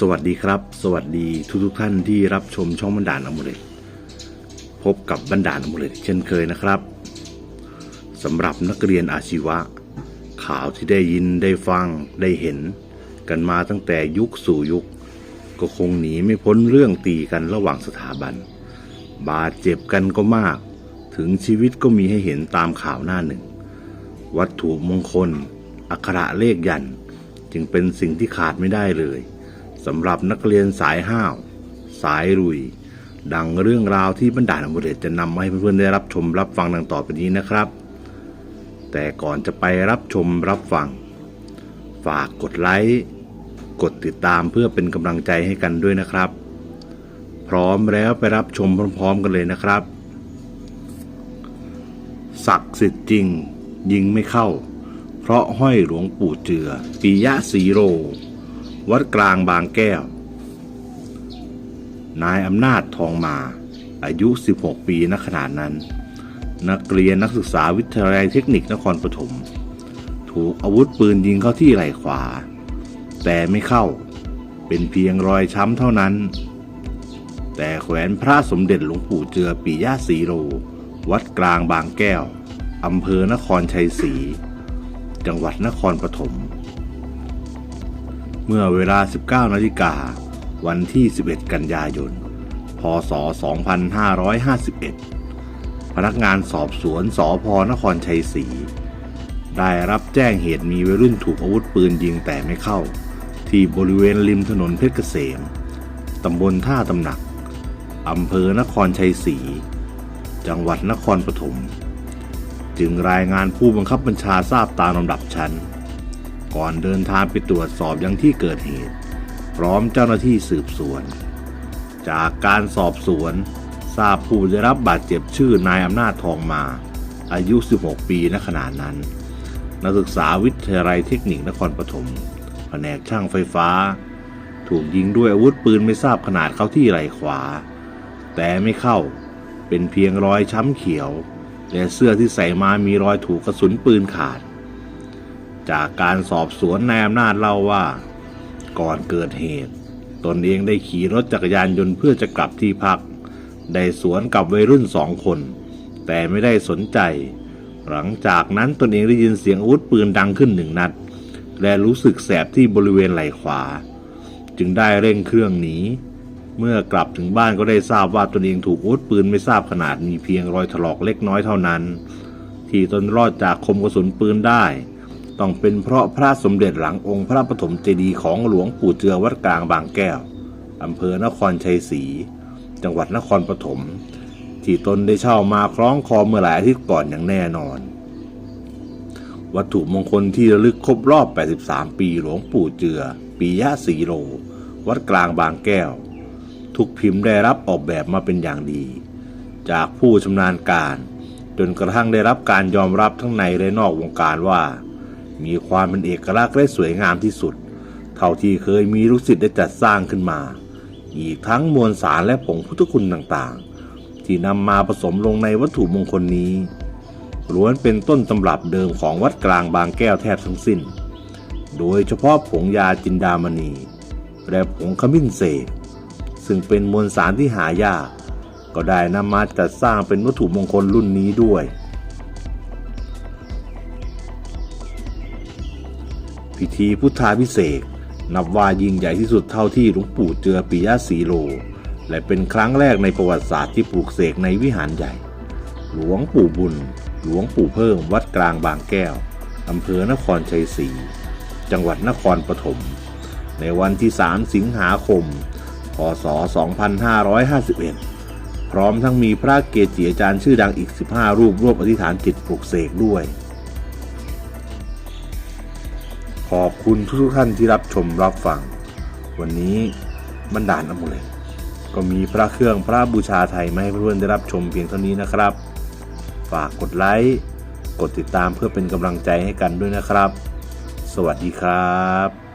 สวัสดีครับ สวัสดีทุกทุกท่านที่รับชมช่องบรรดาลอมูเลตพบกับบรรดาลอมูเลตเช่นเคยนะครับสำหรับนักเรียนอาชีวะ ข่าวที่ได้ยินได้ฟังได้เห็น กันมาตั้งแต่ยุคสู่ยุค ก็คงหนีไม่พ้นเรื่องตีกันระหว่างสถาบัน บาดเจ็บกันก็มาก ถึงชีวิตก็มีให้เห็นตามข่าวหน้าหนึ่ง วัตถุมงคล อักขระเลขยัน จึงเป็นสิ่งที่ขาดไม่ได้เลย สำหรับนักเรียนสายห้าว สายรุย ดังเรื่องราวที่บรรดาอมุเดชจะนำมาให้เพื่อนๆได้รับชมรับฟังดังต่อไปนี้นะครับ แต่ก่อนจะไปรับชมรับฟัง ฝากกดไลค์กดติดตามเพื่อเป็นกำลังใจให้กันด้วยนะครับ พร้อมแล้วไปรับชมพร้อมๆกันเลยนะครับศักดิ์สิทธิ์จริง ยิงไม่เข้า เพราะห้อยหลวงปู่เจือ ปิยะสีโร วัดกลางบางแก้ว นายอำนาจทองมา อายุ 16 ปีณขณะนั้น นักเรียนนักศึกษาวิทยาลัยเทคนิคนครปฐมถูกอาวุธปืนยิงเข้าที่ไหล่ขวา แต่ไม่เข้าเป็นเพียงรอยช้ำเท่านั้น แต่แขวนพระสมเด็จหลวงปู่เจือปิยะสีโร วัดกลางบางแก้วอำเภอนครชัยศรีจังหวัดนครปฐม เมื่อเวลา 19นาฬิกาวันที่ 11 กันยายน พศ 2551 พนักงานสอบสวนสอพนครชัยศรีได้รับแจ้งเหตุมีวัยรุ่นถูกอาวุธปืนยิงแต่ไม่เข้า ที่บริเวณริมถนนเพชรเกษม ตำบลท่าตำหนัก อำเภอนครชัยศรี จังหวัดนครปฐม จึงรายงานผู้บังคับบัญชาทราบตามลำดับชั้น ก่อนเดินทางไปตรวจสอบยังที่เกิดเหตุ พร้อมเจ้าหน้าที่สืบสวน จากการสอบสวน ทราบผู้ได้รับบาดเจ็บชื่อนายอำนาจทองมา อายุ 16 ปีณขณะนั้น นักศึกษาวิทยาลัยเทคนิคนครปฐมแผนกช่างไฟฟ้า ถูกยิงด้วยอาวุธปืนไม่ทราบขนาดเข้าที่ไหล่ขวา แต่ไม่เข้าเป็นเพียงรอยช้ำเขียวและเสื้อที่ใส่มามีรอยถูกกระสุนปืนขาด จากการสอบสวนนายอำนาจเล่าว่า ก่อนเกิดเหตุ ตนเองได้ขี่รถจักรยานยนต์เพื่อจะกลับที่พัก ได้สวนกับวัยรุ่นสองคน แต่ไม่ได้สนใจ หลังจากนั้นตนเองได้ยินเสียงอาวุธปืนดังขึ้นหนึ่งนัด และรู้สึกแสบที่บริเวณไหล่ขวา จึงได้เร่งเครื่องหนีเมื่อกลับถึงบ้านก็ได้ทราบว่าตนเองถูกอาวุธปืนไม่ทราบขนาดมีเพียงรอยถลอกเล็กน้อยเท่านั้น ที่ตนรอดจากคมกระสุนปืนได้ ต้องเป็นเพราะพระสมเด็จหลังองค์พระปฐมเจดีย์ของหลวงปู่เจือวัดกลางบางแก้ว อำเภอนครชัยศรี จังหวัดนครปฐม ที่ตนได้เช่ามาคล้องคอเมื่อหลายอาทิตย์ก่อนอย่างแน่นอน วัตถุมงคลที่ระลึกครบรอบ 83 ปีหลวงปู่เจือ ปียะสีโลวัดกลางบางแก้ว ทุกพิมพ์ได้รับออกแบบมาเป็นอย่างดี จากผู้ชำนาญการ จนกระทั่งได้รับการยอมรับทั้งในและนอกวงการว่า มีความเป็นเอกลักษณ์และสวยงามที่สุด เท่าที่เคยมีลูกศิษย์ได้จัดสร้างขึ้นมา อีกทั้งมวลสารและผงพุทธคุณต่างๆ ที่นำมาผสมลงในวัตถุมงคลนี้ล้วนเป็นต้นตำรับเดิมของวัดกลางบางแก้วแทบทั้งสิ้น โดยเฉพาะผงยาจินดามณี และผงขมิ้นเสกซึ่งเป็นมวลสารที่หายาก ก็ได้นำมาจัดสร้างเป็นวัตถุมงคลรุ่นนี้ด้วย พิธีพุทธาพิเศษนับว่ายิ่งใหญ่ที่สุดเท่าที่หลวงปู่เจือปิยะสีโล และเป็นครั้งแรกในประวัติศาสตร์ที่ปลูกเสกในวิหารใหญ่ หลวงปู่บุญ หลวงปู่เพิ่มวัดกลางบางแก้วอำเภอนครชัยศรีจังหวัดนครปฐมในวันที่ 3 สิงหาคม พศ 2551 พร้อมทั้งมีพระเกจิอาจารย์ชื่อดังอีก 15 รูปร่วมอธิษฐานจิตปลุกเสกด้วย อบคุณทุกๆท่านที่รับชมรับฟัง วันนี้บรรดาลอมุเลตก็มีพระเครื่องพระบูชาไทยมาให้เพื่อนๆได้รับชมเพียงเท่านี้นะครับ ฝากกดไลค์กดติดตามเพื่อเป็นกำลังใจให้กันด้วยนะครับ สวัสดีครับ